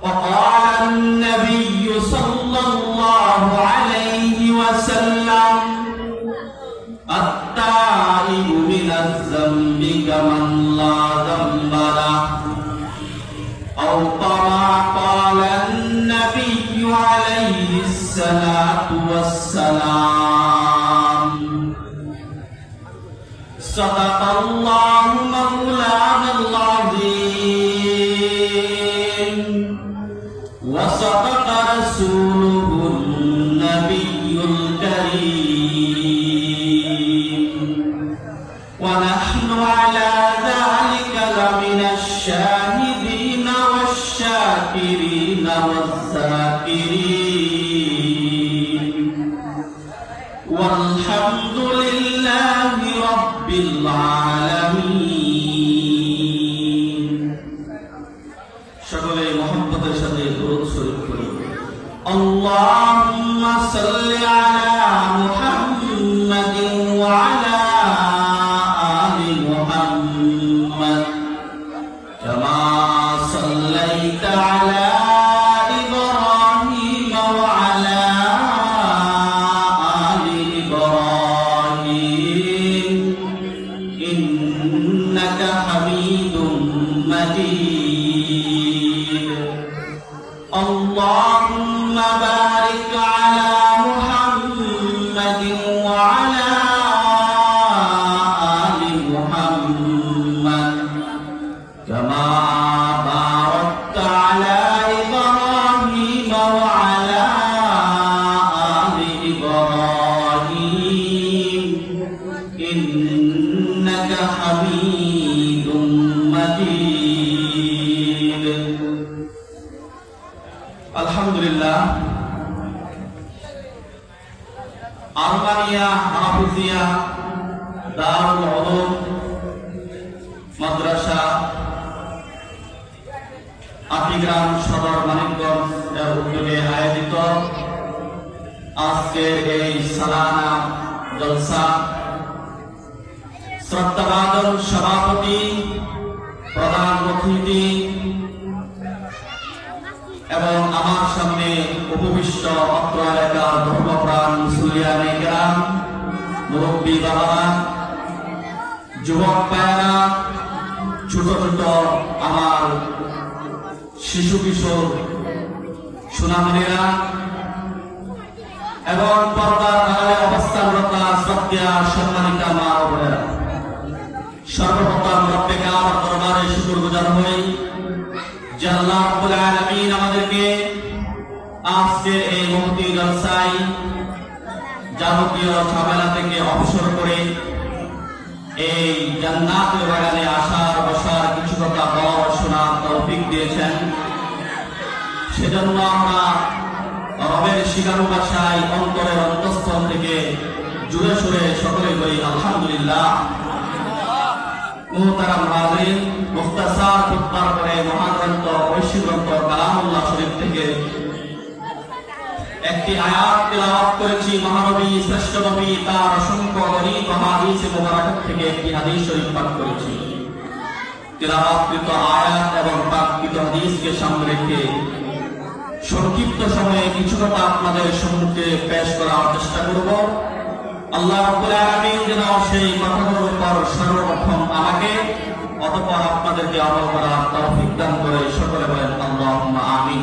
啊哈 والحمد لله رب العالمين সকলে মোহাম্মদের সাথে দরুদ শরীফ করি اللهم صل على দারুল মাদ্রাসা আটিগ্রাম সদর মানিকগঞ্জ এর উদ্যোগে আয়োজিত আজকের এই সালানা জলসা। শ্রদ্ধাবাদন সভাপতি, প্রধান অতিথি এবং আমার সামনে উপবিষ্ট অত্র এলাকার ধর্মপ্রাণ মুসলিয়ানে গ্রাম মুরব্বী বাবারা যুবক পায়রা ছোট ছোট আমার শিশু কিশোর সুনামনেরা এবং পর্দার অবস্থানরত শ্রদ্ধা সম্মানিতা মা বোনেরা, সর্বপ্রথম কাবার দরবারে শুকর গুজার হই। আলামিন আমাদেরকে এই জলসায় যাবতীয় ঝামেলা থেকে অবসর করে এই জান্নাতের বাগানে আসার বসার কিছু কথা বলার শোনার তৌফিক দিয়েছেন। সেজন্য আমরা রবের শিকারু ভাষায় অন্তরের অন্তঃস্থল থেকে জুড়ে সুরে সকলে বলি আলহামদুলিল্লাহ। মুহতারাম হাজির মুখতাসার খুতবার করে মহাগ্রন্থ ঐশী গ্রন্থ, কালামুল্লাহ শরীফ থেকে একটি আয়াত করেছি, মহানবী, শ্রেষ্ঠ নবী, তার অসংখ্য গণিত হাদিস মোবারক থেকে একটি হাদিস শরীফ পাঠ করেছি। তেলাওয়াতকৃত আয়াত এবং হাদিসকে সামনে রেখে সংক্ষিপ্ত সময়ে আপনাদের সম্মুখে পেশ করার চেষ্টা করব। আল্লাহ রাব্বুল আলামিন যেন সেই কথাগুলোর উপর সর্বপ্রথম আমাকে, অতঃপর আপনাদেরকে আমল করার তৌফিক দান করে, সকলে বলেন আমিন।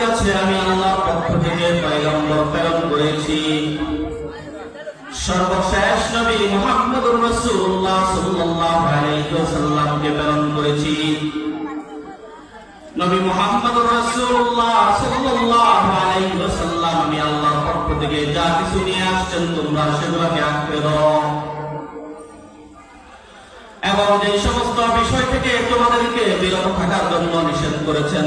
কাছে আমি আল্লাহর পক্ষ থেকে পয়গম্বর প্রেরণ করেছি। সর্বশেষ নবী মুহাম্মদুর রাসূলুল্লাহ সাল্লাল্লাহু আলাইহি ওয়াসাল্লামকে প্রেরণ করেছি। নবী মুহাম্মদুর রাসূলুল্লাহ সাল্লাল্লাহু আলাইহি ওয়াসাল্লাম, আমি আল্লাহর পক্ষ থেকে যা কিছু নিয়ে আসছেন তোমরা সেগুলোকে আঁকড়ে ধরো এবং যে সমস্ত বিষয় থেকে তোমাদেরকে বিরত থাকার জন্য নিষেধ করেছেন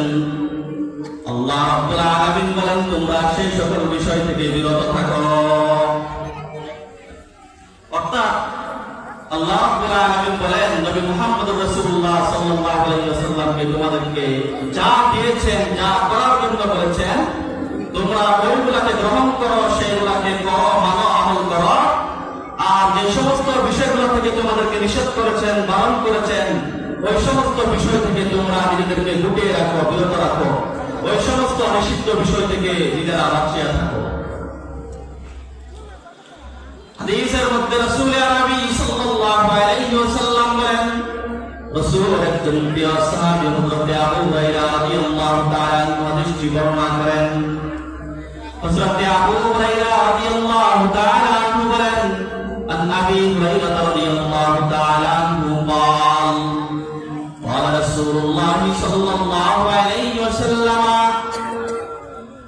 তোমরা গ্রহণ করো, সেইগুলাকে করো আর যে সমস্ত বিষয়গুলো থেকে তোমাদেরকে নিষেধ করেছেন, বারণ করেছেন, ওই সমস্ত বিষয় থেকে তোমরা নিজেদেরকে লুকিয়ে রাখো, বিরত রাখো। বিষয় থেকে নিজেরা বাঁচিয়ে থাকো হাদিসের মধ্যে রাসূল আরবি সাল্লাল্লাহু আলাইহি ওয়াসাল্লাম বলেন রাসূলের একজন প্রিয় সাহাবী হযরত আবু হুরায়রা রাদিয়াল্লাহু তাআলা আনহু হাদিসটি বর্ণনা করেন হযরত আবু হুরায়রা রাদিয়াল্লাহু তাআলা আনহু বলেন عن ابي هريره رضي الله تعالى عنه قال قال رسول الله صلى الله عليه وسلم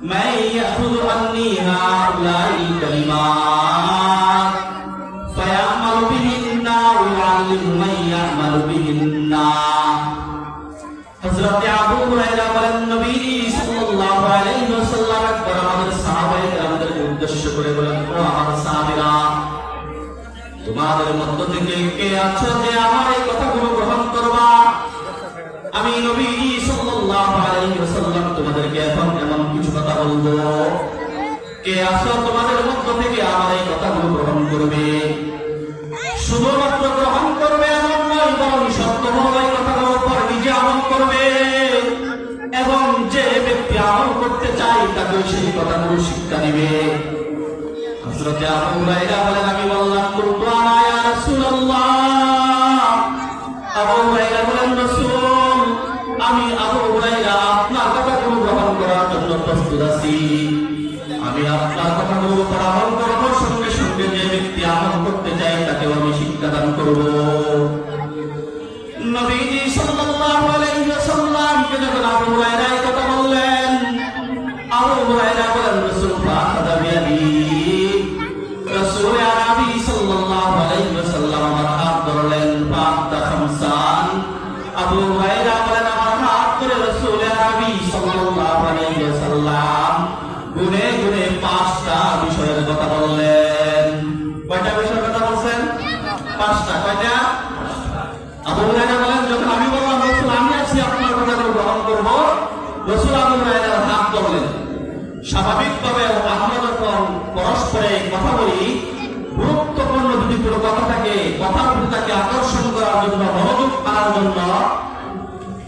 من يأخذ عني هؤلاء الكلمات فيعمل بهن ويعلم من يعمل بهن হযরত আবু হুরায়রা বলেন নবী সাল্লাল্লাহু আলাইহি ওয়াসাল্লাম একবার আমাদের সাহাবায়ে কেরামদেরকে উদ্দেশ্য করে বলেন ও আমার সাহাবীরা তোমাদের মধ্য থেকে কে আছো যে আমার এই কথাগুলো গ্রহণ করবা আমি নবী সাল্লাল্লাহু আলাইহি ওয়াসাল্লাম তোমাদেরকে এখন এমন কিছু কথা বলব, কে তোমাদের মধ্য থেকে আমার এই কথাগুলো গ্রহণ করবে? শুধুমাত্র গ্রহণ করবে এমন নয়, বরং সত্যভাবে কথাগুলোর নিজে আমল করবে। এবং যে ব্যক্তি আমল করতে চায় তাকে সেই কথাগুলো শিক্ষা দিবে। হযরতে আবু বলেন, আমি বললাম কুরতু আনা ইয়া রাসূলুল্লাহ। আছি আমি আপনার কথাগুলো উপর আমল করব সঙ্গে সঙ্গে যে ব্যক্তি আমল করতে চায় তাকে আমি শিক্ষা দান করব। পাঁচটা আবু হুরায়রা বলেন, যখন আমি বললাম, রাসূল, আমি আছি, আপনার কথাগুলো গ্রহণ করব। রাসূল আবু হুরায়রার হাত ধরলেন। স্বাভাবিকভাবে আমরা যখন পরস্পরে কথা বলি, গুরুত্বপূর্ণ যদি কোনো কথা থাকে। কথার প্রতি তাকে আকর্ষণ করার জন্য, মনোযোগ আনার জন্য,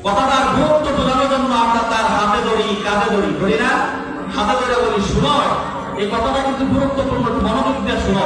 কথাটার গুরুত্ব বোঝানোর জন্য আমরা তার হাতে ধরি, কাঁধে ধরি। ধরি না? হাতে ধরে বলি, শুনো। এই কথাটা কিন্তু গুরুত্বপূর্ণ, মনোযোগ দিয়ে শুনো।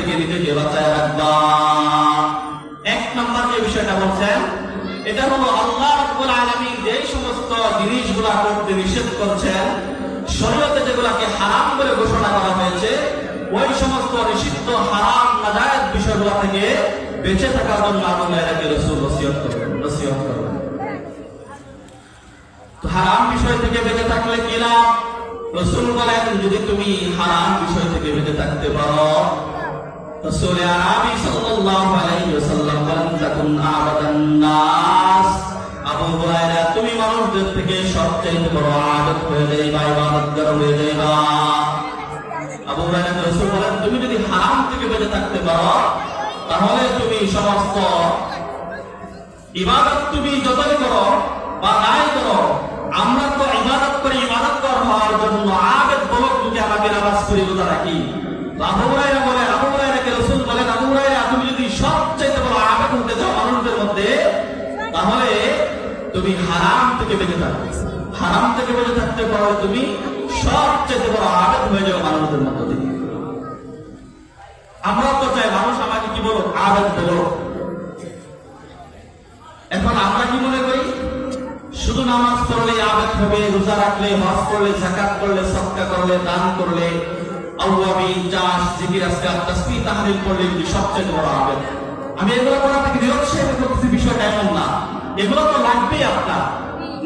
থেকে নিজেকে বাঁচায় রাখবা এক নম্বর যে বিষয়টা বলছেন, এটা হলো আল্লাহ রাব্বুল আলামিন যে সমস্ত জিনিসগুলা করতে নিষেধ করছেন, শরীয়তে যেগুলাকে হারাম বলে ঘোষণা করা হয়েছে, ওই সমস্ত নিষিদ্ধ হারাম নাজায়েজ বিষয়গুলো থেকে বেঁচে থাকার জন্য আল্লাহ এটাকে রসুল নসিহত করবেন নসিহত করবেন। তো হারাম বিষয় থেকে বেঁচে থাকলে কি লাভ? রসুল বলেন, যদি তুমি হারাম বিষয় থেকে বেঁচে থাকতে পারো হুরায়রা, তুমি মানুষদের থেকে সবচেয়ে বড় আদত হয়ে যাইবা, ইবাদতগার হয়ে যাইবা। আবু হুরায়রা বলেন, তুমি যদি হারাম থেকে বেঁচে থাকতে পারো, তাহলে তুমি সমস্ত ইবাদত তুমি যতই করো বা নাই করো, আমরা তো ইবাদত করি ইবাদত কর হওয়ার জন্য আবেদ বলক যদি আমাকে নামাজ করি রোজা রাখি আবু হুরায়রা তুমি হারাম থেকে বেঁচে থাকবে। হারাম থেকে বেঁচে থাকতে পারো তুমি সবচেয়ে বড় আবেদ হয়ে যাবে মানুষদের মধ্য থেকে আমরা তো চাই মানুষ আমাকে কি বলো আবেদ বলো এখন আমরা কি মনে করি? শুধু নামাজ পড়লে আবেদ হবে, রোজা রাখলে, হজ করলে জাকাত করলে সৎকা করলে, দান করলে আউয়াবি চাষ জিকির আজকার তাসবিহ তাহলিল করলে সবচেয়ে বড় আবেদ আমি এগুলো করা থেকে নিরুৎসাহিত করতেছি, বিষয়টা এমন না। এগুলো তো লাগবেই আপনার।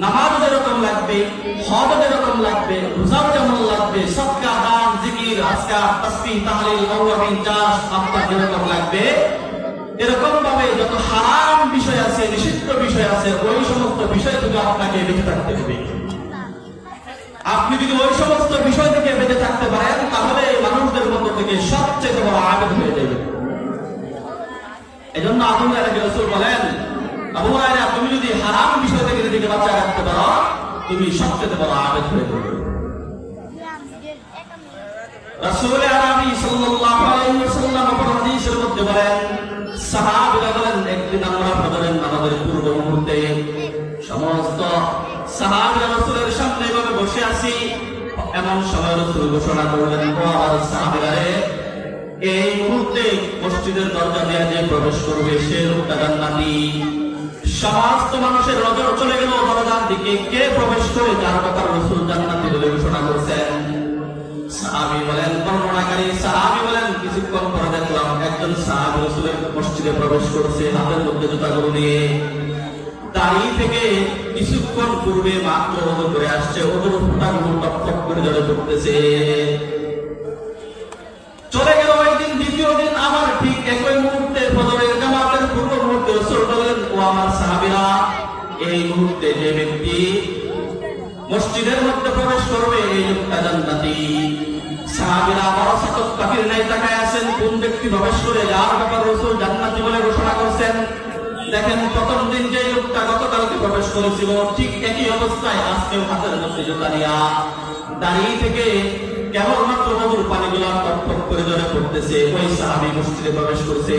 নামাজ যেরকম লাগবে হজ যেরকম লাগবে, রোজাও যেমন লাগবে সৎকা দান, জিকির আজকার তাসবিহ, তাহলিল আউয়াবি চাষ আপনার যেরকম লাগবে এরকম ভাবে যত হারাম বিষয় আছে, নিষিদ্ধ বিষয় আছে, ওই সমস্ত বিষয় থেকে আপনাকে বেঁচে থাকতে হবে। আপনি যদি ওই সমস্ত বিষয় থেকে বেঁচে থাকতে পারেন তাহলে মানুষদের মধ্য থেকে সবচেয়ে বড় আবেদ হয়ে যাবে এজন্য আবু রায়কে রসুল বলেন আবু রায়রা তুমি যদি হারাম বিষয় থেকে নিজেকে বাঁচায় রাখতে পারো তুমি সবচেয়ে বড় আবেদ হয়ে রাসূল আরবি সাল্লাল্লাহু আলাইহি ওয়াসাল্লাম হাদিসের মধ্যে বলেন, সাহাবীরা বলেন, একদিন আমরা ফজরের নামাজের পূর্ব মুহূর্তে সমস্ত সাহাবীরা রাসূলের সামনে এভাবে বসে আছি। এমন সময় রাসূল ঘোষণা করলেন সাহাবীরা এই মুহূর্তে মসজিদের দরজা দিয়ে যে প্রবেশ করবে, সে লোকটা জান্নাতি। সমস্ত মানুষের নজর চলে গেল দরজার দিকে। কে প্রবেশ করে যার কথা রসুল জান্নাতি বলে ঘোষণা করছেন সাহাবি বলেন, বর্ণনাকারী সাহাবি বলেন, কিছুক্ষণ পরে দেখলাম একজন সাহাবি রসুলের মসজিদে প্রবেশ করছে, হাতের মধ্যে জুতাগুলো নিয়ে। দাঁড়িয়ে থেকে কিছুক্ষণ পূর্বে মাত্র ওজন করে আসছে ওজন ফোটাগুলো টপ করে জলে পড়তেছে চলে গেল একদিন দ্বিতীয় দিন আমার ঠিক একই মুহূর্তে ফজরের আমার সাহাবিরা এই মুহূর্তে যে ব্যক্তি মসজিদের মধ্যে প্রবেশ করবে, এই লোকটা জান্নাতি। সাহাবীরা বড় সাতক পাখির নাই তাকায় আছেন, কোন ব্যক্তি প্রবেশ করে যার ব্যাপার রসুল জান্নাতি বলে ঘোষণা করছেন? দেখেন, প্রথম দিন যে লোকটা গতকালকে প্রবেশ করেছিল, ঠিক একই অবস্থায় আজকেও হাতের মধ্যে জুতা নিয়া দাঁড়িয়ে থেকে কেবলমাত্র মধুর পানিগুলো টপ করে জলে পড়তেছে। ওই সাহাবি মসজিদে প্রবেশ করছে।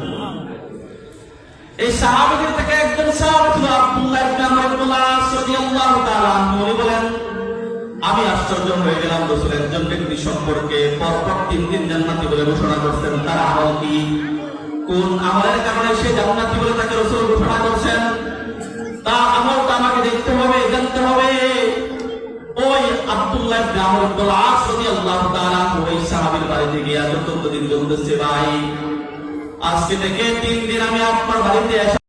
এই সাহাবাদের থেকে একজন সাহাবা ছিল আব্দুল্লাহ ইবনে আমর ইবনে আস রাদিয়াল্লাহু তাআলা উনি বলেন, আমি আশ্চর্য হয়ে গেলাম রাসূল একজন ব্যক্তি সম্পর্কে পরপর তিন দিন জান্নাতি বলে ঘোষণা করছেন। তার আমল কি? কোন আমলের কারণে সে জান্নাতি বলে তাকে রাসূল ঘোষণা করছেন? তার আমলটা আমাকে দেখতে হবে, জানতে হবে। ওই আব্দুল্লাহ ইবনে আমর ইবনে আস রাদিয়াল্লাহু তাআলা ওই সাহাবীর বাড়িতে গিয়ে চতুর্থ দিন চলতেছে ভাই আজকে থেকে তিন দিন আমি আপনার বাড়িতে